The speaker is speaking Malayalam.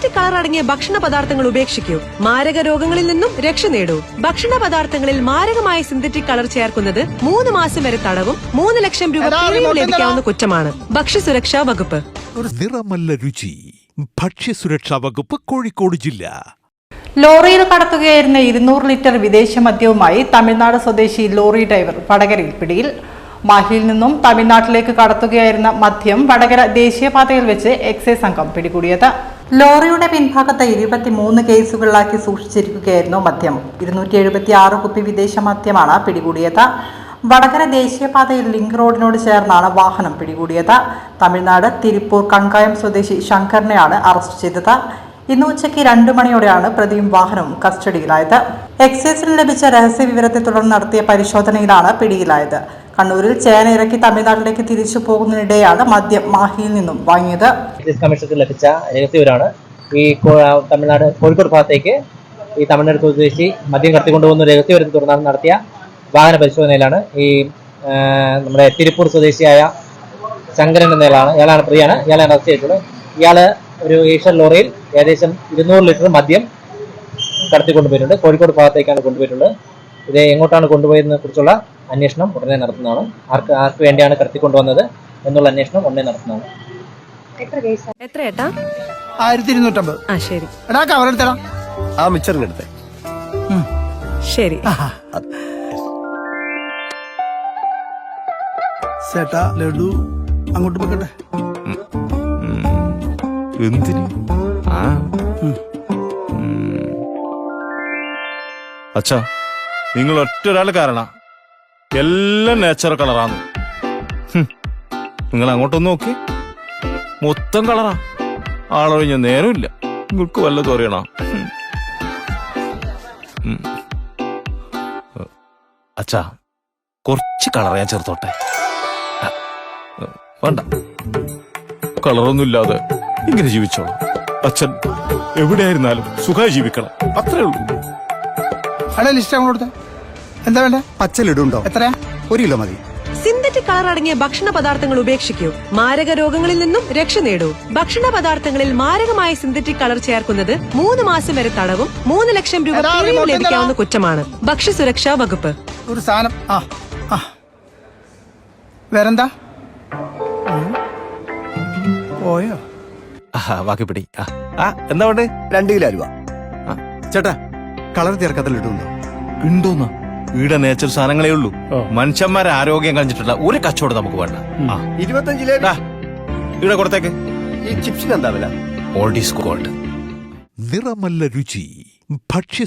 സിന്തറ്റിക് കളർ അടങ്ങിയ ഭക്ഷണ പദാർത്ഥങ്ങൾ ഉപേക്ഷിക്കൂ. മാരക രോഗങ്ങളിൽ നിന്നും രക്ഷ നേടൂ. ഭക്ഷണ പദാർത്ഥങ്ങളിൽ മാരകമായ സിന്തറ്റിക് കളർ ചേർക്കുന്നത് മൂന്ന് മാസം വരെ തടവും മൂന്ന് ലക്ഷം രൂപ പിഴയും ലഭിക്കാവുന്ന കുറ്റമാണ്. ഭക്ഷ്യസുരക്ഷാ വകുപ്പ്. നിറമല്ല രുചി. ഭക്ഷ്യസുരക്ഷാ വകുപ്പ് കോഴിക്കോട് ജില്ല. ലോറിയിൽ കടത്തുകയായിരുന്ന ഇരുന്നൂറ് ലിറ്റർ വിദേശ മദ്യവുമായി തമിഴ്നാട് സ്വദേശി ലോറി ഡ്രൈവർ വടകരയിൽ പിടിയിൽ. മാഹിയിൽ നിന്നും തമിഴ്നാട്ടിലേക്ക് കടത്തുകയായിരുന്ന മദ്യം വടകര ദേശീയപാതയിൽ വെച്ച് എക്സൈസ് സംഘം പിടികൂടിയത്. ലോറിയുടെ പിൻഭാഗത്ത് ഇരുപത്തിമൂന്ന് കേസുകളിലാക്കി സൂക്ഷിച്ചിരിക്കുകയായിരുന്നു മദ്യം. ഇരുന്നൂറ്റി എഴുപത്തി ആറ് കുപ്പി വിദേശ മദ്യമാണ് പിടികൂടിയത്. വടകര ദേശീയപാതയിൽ ലിങ്ക് റോഡിനോട് ചേർന്നാണ് വാഹനം പിടികൂടിയത്. തമിഴ്നാട് തിരുപ്പൂർ കൺകായം സ്വദേശി ശങ്കറിനെയാണ് അറസ്റ്റ് ചെയ്തത്. ഇന്ന് ഉച്ചയ്ക്ക് രണ്ടു മണിയോടെയാണ് പ്രതിയും വാഹനവും കസ്റ്റഡിയിലായത്. എക്സൈസിന് ലഭിച്ച രഹസ്യ വിവരത്തെ തുടർന്ന് നടത്തിയ പരിശോധനയിലാണ് പിടിയിലായത്. കണ്ണൂരിൽ ചേന ഇറക്കി തമിഴ്നാട്ടിലേക്ക് തിരിച്ചു പോകുന്നതിനിടെയാണ് മദ്യം മാഹിയിൽ നിന്നും വാങ്ങിയത്. ലഭിച്ച രഹസ്യവരാണ് ഈ തമിഴ്നാട് കോഴിക്കോട് ഭാഗത്തേക്ക് ഈ തമിഴ്നാട് സ്വദേശി മദ്യം കടത്തിക്കൊണ്ടുപോകുന്ന രഹസ്യവരത്തെ തുടർന്നാണ് നടത്തിയ വാഹന പരിശോധനയിലാണ് ഈ നമ്മുടെ തിരുപ്പൂർ സ്വദേശിയായ ശങ്കരൻ എന്നയാളാണ് ഇയാളാണ് പ്രിയാണ് ഇയാളെ അറസ്റ്റ് ചെയ്തിട്ടുള്ളത് ഇയാൾ ഒരു ഏഷ്യൻ ലോറിയിൽ ഏകദേശം ഇരുന്നൂറ് ലിറ്റർ മദ്യം കടത്തിക്കൊണ്ടുപോയിട്ടുണ്ട്. കോഴിക്കോട് ഭാഗത്തേക്കാണ് കൊണ്ടുപോയിട്ടുള്ളത്. ഇത് എങ്ങോട്ടാണ് കൊണ്ടുപോയതിനെ കുറിച്ചുള്ള അന്വേഷണം ഉടനെ നടത്തുന്നതാണ്. ആർക്ക് ആർക്ക് വേണ്ടിയാണ് കടത്തിക്കൊണ്ടുവന്നത് എന്നുള്ള അന്വേഷണം ഉടനെ നടത്തുന്നതാണ്. എത്ര ഏട്ടാ? ആയിരത്തി ഇരുന്നൂറ്റമ്പത് ആ ശരി. എടാ കവറെടുത്തടാ ആ മിച്ചറിന് എടുത്തേ ശരി. ചേട്ടാ ലഡു അങ്ങോട്ട് എന്തിന്? ആ. അച്ഛാ നിങ്ങൾ ഒറ്റ ഒരാൾ കാരണം. എല്ലാം നേച്ചർ കളറാണ്. നിങ്ങൾ അങ്ങോട്ടൊന്ന് നോക്കി. മൊത്തം കളറാ ആളൊഴിഞ്ഞ നേരമില്ല. നിങ്ങൾക്ക് വല്ലതും അറിയണോ. അച്ഛാ കുറച്ച് കളർ ഞാൻ ചേർത്തോട്ടെ. വേണ്ട. കളറൊന്നും ഇല്ലാതെ ഇങ്ങനെ ജീവിച്ചോളാം. അച്ഛൻ എവിടെയായിരുന്നാലും സുഖമായി ജീവിക്കണം. അത്രേ ഉള്ളൂ. ലിസ്റ്റ് അങ്ങോട്ട് എന്താ വേണ്ട? വേണ്ടേ പച്ചലിടുണ്ടോ? എത്രയാ? ഒരു കിലോ മതി. സിന്തറ്റിക് കളർ അടങ്ങിയ ഭക്ഷണ പദാർത്ഥങ്ങൾ ഉപേക്ഷിക്കൂ. മാരക രോഗങ്ങളിൽ നിന്നും രക്ഷ നേടൂ. ഭക്ഷണ പദാർത്ഥങ്ങളിൽ മാരകമായ സിന്തറ്റിക് കളർ ചേർക്കുന്നത് മൂന്ന് മാസം വരെ തടവും മൂന്ന് ലക്ഷം രൂപ പിഴയും ലഭിക്കാവുന്ന കുറ്റമാണ്. ഭക്ഷ്യസുരക്ഷാ വകുപ്പ്. ഒരു സാധനം. ആ ആ. വേറെന്താ? പോയോ? ബാക്കി പിടി. ആ, എന്താ വേണ്ടേ? രണ്ട് കിലോ രൂപ. ചേട്ടാ കളർ ചേർക്കാത്ത ഇടുന്നു ഉണ്ടോന്ന് ഈടെ നേച്ചർ സാധനങ്ങളേ ഉള്ളൂ. മനുഷ്യന്മാരെ ആരോഗ്യം കളഞ്ഞിട്ടുള്ള ഒരു കച്ചവടം നമുക്ക് വേണ്ട. ആ. ഇവിടെ ഡാ, ഈടെ കൊടുത്തേക്ക്. ഈ ചിപ്സിന് എന്താ വില? ഓൾഡ് ഈസ് ഗോൾഡ് നിറമല്ല രുചി ഭക്ഷ്യ